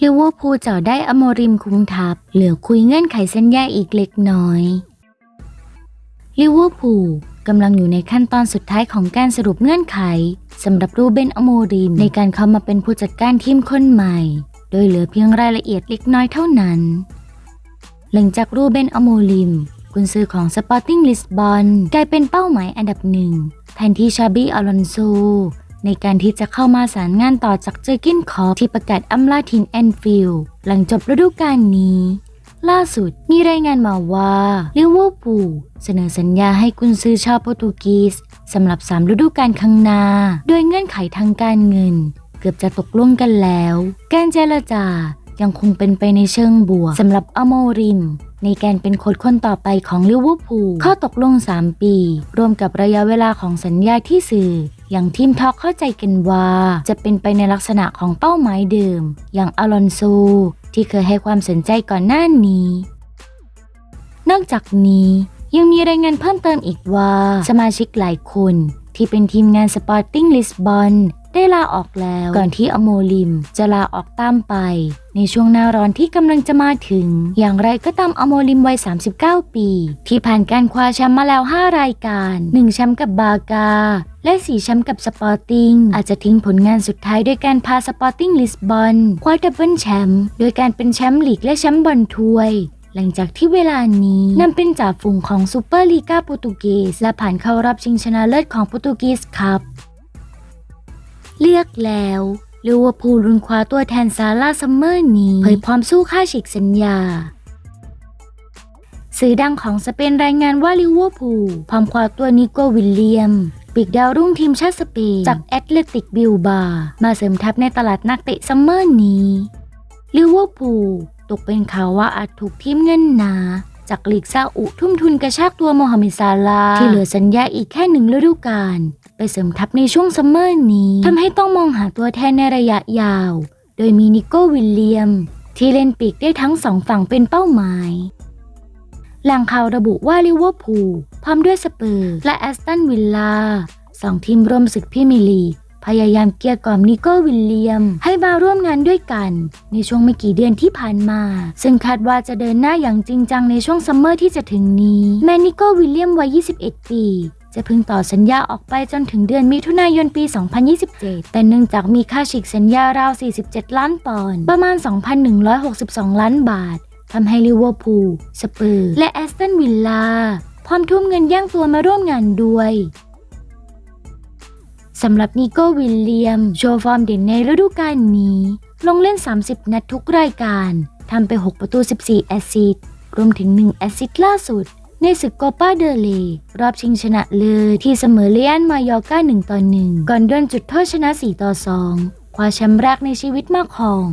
ลิเวอร์พูลเจ่อได้อโมริมคุมทัพ เหลือคุยเงื่อนไขสัญญาอีกเล็กน้อยลิเวอร์พูลกำลังอยู่ในขั้นตอนสุดท้ายของการสรุปเงื่อนไขสำหรับรูเบนอโมริมในการเข้ามาเป็นผู้จัดการทีมคนใหม่ โดยเหลือเพียงรายละเอียดเล็กน้อยเท่านั้น หลังจากรูเบนอโมริมกุนซือของสปอร์ติ้งลิสบอนกลายเป็นเป้าหมายอันดับหนึ่งแทนที่ชาบีอลอนโซ ในการที่จะเข้ามาสารงานต่อจากเจอร์กินคอปที่ประกาศอำลาทีมแอนฟิลด์หลังจบฤดูกาลนี้ ล่าสุดมีรายงานมาว่าลิเวอร์พูลเสนอสัญญาให้กุนซือชาวโปรตุเกสสำหรับ 3 ฤดูกาลข้างหน้า โดยเงื่อนไขทางการเงิน เกือบจะตกลงกันแล้ว การเจรจายังคงเป็นไปในเชิงบวกสำหรับอโมริม ในการเป็นโค้ชคนต่อไปของลิเวอร์พูลข้อตกลง 3 ปี รวมกับระยะเวลาของสัญญาที่สื่อ อย่างทีมทอกเข้าใจกันว่าจะเป็นไปในลักษณะของเป้าหมายเดิม อย่างอลอนโซที่เคยให้ความสนใจก่อนหน้านี้ นอกจากนี้ยังมีรายงานเพิ่มเติมอีกว่าสมาชิกหลายคนที่เป็นทีมงานสปอร์ติ้งลิสบอน ได้ลาออกแล้ว ก่อนที่อโมลิมจะลาออกตามไป ในช่วงหน้าร้อนที่กำลังจะมาถึง อย่างไรก็ตามอโมลิมวัย 39 ปี ที่ผ่านการคว้าแชมป์มาแล้ว 5 รายการ 1 แชมป์กับบากา และ 4 แชมป์กับสปอร์ติ้ง อาจจะทิ้งผลงานสุดท้ายด้วยการพาสปอร์ติ้งลิสบอนคว้าดับเบิลแชมป์โดยการเป็นแชมป์ลีกและแชมป์บอลถ้วยหลังจากที่เวลานี้นำเป็นจ่าฝูงของซูเปอร์ลีกาโปรตุเกสและผ่านเข้ารอบชิงชนะเลิศของโปรตุเกสครับ เลือกแล้วลิเวอร์พูลรุนคว้าตัวแทนซาร่าซัมเมอร์นี้เผยพร้อมสู้ค่าฉีกสัญญา สื่อดังของสเปนรายงานว่าลิเวอร์พูลพร้อมคว้าตัวนิโกวิลเลียมปีกดาวรุ่งทีมชาติสเปนจากแอตเลติกบิลบา มาเสริมทัพในตลาดนักเตะซัมเมอร์นี้ลิเวอร์พูลตกเป็นข่าวว่าอาจถูกทีมเงินหนา จากลีกซาอุทุ่มทุนกระชากตัวโมฮัมเหม็ดซาลา ที่เหลือสัญญาอีกแค่หนึ่งฤดูกาลไปเสริมทัพในช่วงซัมเมอร์นี้ทำให้ต้องมองหาตัวแทนในระยะยาว โดยมีนิโก้วิลเลียม ที่เล่นปีกได้ทั้งสองฝั่งเป็นเป้าหมายแหล่งข่าวระบุว่าลิเวอร์พูลพร้อมด้วยสเปอร์และแอสตันวิลล่าสองทีมร่วมศึกพรีเมียร์ลีก พยายามเกลี้ยกล่อมนิโก้วิลเลียม ให้มาร่วมงานด้วยกัน ในช่วงไม่กี่เดือนที่ผ่านมา ซึ่งคาดว่าจะเดินหน้าอย่างจริงจังในช่วงซัมเมอร์ที่จะถึงนี้ แมนนิโก้วิลเลียมวัย 21 ปีจะพิ่งต่อสัญญาออกไปจนถึงเดือนมิถุนายนปี 2027 แต่เนื่องจากมีค่าฉีกสัญญาราว 47 ล้านปอนด์ ประมาณ 2,162 ล้านบาท ทำให้ลิเวอร์พูล สเปอร์ และแอสตันวิลล่าพร้อมทุ่มเงินย่งตัวมาร่วมงานด้วย สำหรับนิโก้วิลเลียม โชว์ฟอร์มเด่นในฤดูกาลนี้ ลงเล่น 30 นัดทุกรายการทำไป 6 ประตู 14 แอสซิสรวมถึง 1 แอสซิสล่าสุด ในศึกโกปาเดเลรอบชิงชนะเลิศที่เสมอเลียนมายอร์กา1ต่อ1ก่อนดวลจุดโทษชนะ 4 ต่อ 2 คว้าแชมป์แรกในชีวิตมาครอง